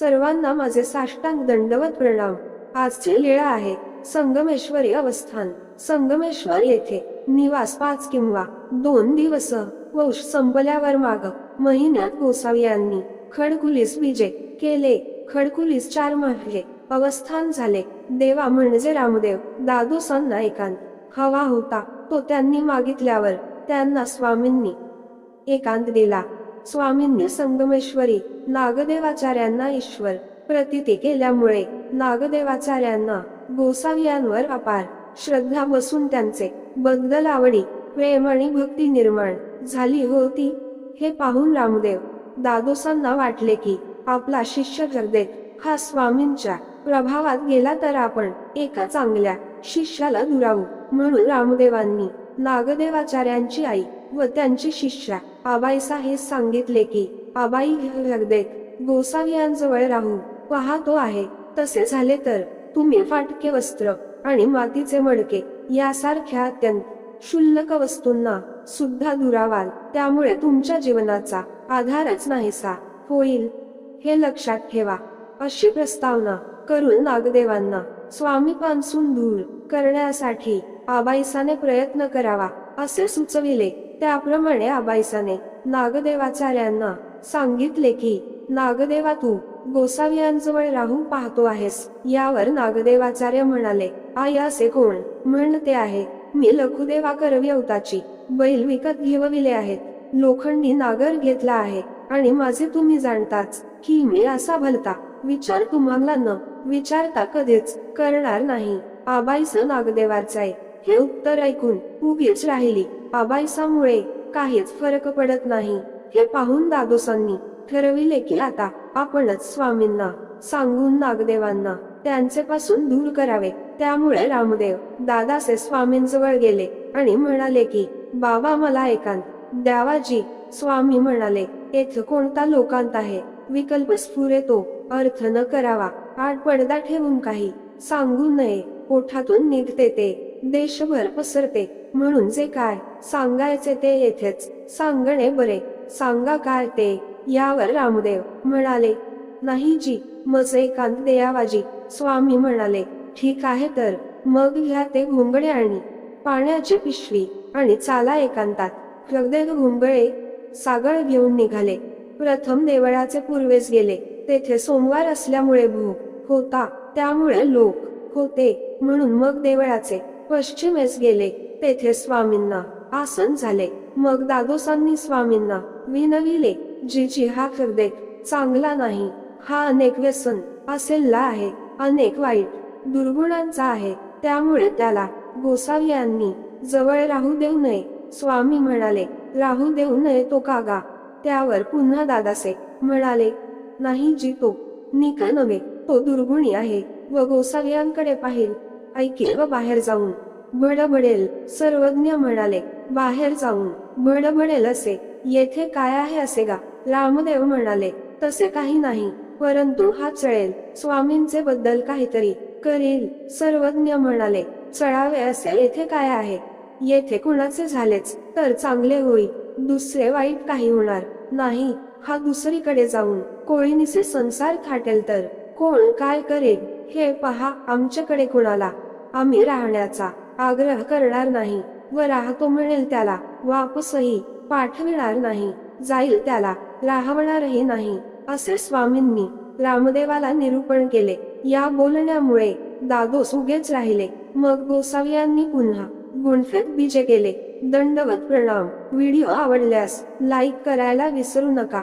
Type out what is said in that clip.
सर्वांना माझे साष्टांग दंडवत प्रणाम. आजची लीळ आहे संगमेश्वरी अवस्थान. संगमेश्वर येथे निवास पाच किंवा दोन दिवस वंश संपल्यावर माग महिन्यात गोसावी यांनी खडकुलीस विजय केले. खडकुलीस चार महिने अवस्थान झाले. देवा म्हणजे रामदेव. दादोसांना एकांत हवा होता. तो त्यांनी मागितल्यावर त्यांना स्वामींनी एकांत दिला. स्वामींनी संगमेश्वरी नागदेवाचार्यांना ईश्वर प्रतिती केल्यामुळे नागदेवाचार्यांना गोसावियांवर अपार श्रद्धा बसून त्यांचे बद्दल आवडी प्रेम आणि भक्ती निर्माण झाली होती. हे पाहून रामदेव दादोसांना वाटले की आपला शिष्य गर्देत हा स्वामींच्या प्रभावात गेला तर आपण एका चांगल्या शिष्याला दुरावू. म्हणून रामदेवांनी नागदेवाचार्यांची आई व त्यांची शिष्या. आबाईसा हे सांगितले की आबाई गर्देत गोसावियांजवळ राहू. पाहतो आहे. तसे झाले तर तुम्ही फाटके वस्त्र आणि मातीचे मडके यासारख्या अत्यंत क्षुल्लक वस्तूंना सुद्धा दुरावाल. त्यामुळे तुमच्या जीवनाचा आधारच नाहीसा. होईल. हे लक्षात ठेवा. अशी प्रस्तावना करून नागदेवांना स्वामीपासून दूर करण्यासाठी आबाईसाने प्रयत्न करावा असे सुचविले. त्याप्रमाणे आबाईसाने नागदेवाचार्यांना सांगितले की नागदेवा तू गोसावियांजवळ राहून पाहतो आहेस. यावर नागदेवाचार्य म्हणाले आई असे कोण? म्हणते आहे. मी लखुदेवा करविवताची बैल विकत घेवविले आहेत. लोखंडी नागर घेतला आहे. आणि माझे तुम्ही जाणताच की मी असा भलता. विचार तुम्हाला न विचारता कधीच करणार नाही. आबाईस आहे हे उत्तर ऐकून उगीच राहिली. आबाईसामुळे काहीच फरक पडत नाही. हे पाहून दादोसांनी ठरविले की आता आपणच स्वामींना सांगून नागदेवांना त्यांचे पासून दूर करावे. त्यामुळे रामदेव दादासे स्वामींजवळ गेले आणि म्हणाले की बाबा मला एकांत द्यावाजी स्वामी म्हणाले येथे कोणता लोकांत आहे? विकल्प स्फुरेतो अर्थ न करावा. आठ पडदा ठेवून काही सांगू नये. ओठातून निघते ते. देशभर पसरते. म्हणून जे काय सांगायचे ते येथेच. सांगणे बरे. सांगा काय ते. यावर रामदेव म्हणाले नाही जी मजे एकांत देयावाजी स्वामी म्हणाले ठीक आहे तर. मग घ्या ते घुंगडे आणि पाण्याची पिशवी आणि चाला एकांतात. जगदेव घुंगळे सागळ घेऊन निघाले. प्रथम देवळाचे पूर्वेस गेले. तेथे सोमवार असल्यामुळे भूक होता. त्यामुळे लोक होते. म्हणून मग देवळाचे पश्चिमेस गेले. तेथे स्वामींना आसन झाले. मग दादोसांनी स्वामींना विनविले जीजी हा हृदय चांगला नाही हा अनेक व्यसन असेलला आहे अनेक वाईट दुर्गुणांचा आहे त्यामुळे त्याला गोसावी यांनी जवळ राहू देऊ नये. स्वामी म्हणाले राहू देऊ नये तो कागा त्यावर पुन्हा दादासे. म्हणाले नाही जी तो निका नव्हे तो दुर्गुणी आहे. व गोसाव्यांकडे पाहिल ऐकेल व बाहेर जाऊन. बडबडेल सर्वज्ञ म्हणाले बाहेर जाऊन. बडबडेल असे येथे काय आहे असे गा. रामदेव म्हणाले तसे काही नाही परंतु हा चळेल. स्वामींचे बद्दल काहीतरी करेल. सर्वज्ञ म्हणाले चळावे असे येथे काय आहे? येथे कुणाचे झालेच तर चांगले होईल दुसरे वाईट काही होणार नाही. हा दुसरीकडे जाऊन. कोळीनिसे संसार थाटेल तर. कोण काय करेल? हे पहा आमच्याकडे कुणाला? आम्ही राहण्याचा आग्रह करणार नाही. व राहतो म्हणेल त्याला वापसही पाठविणार नाही. जाईल त्याला राहवणारही नाही. असे स्वामींनी रामदेवाला निरूपण केले. या बोलण्यामुळे दादोस उगेच राहिले. मग गोसावियांनी पुन्हा गुणफेक बीजे केले. दंडवत प्रणाम. व्हिडिओ आवडल्यास लाईक करायला विसरू नका.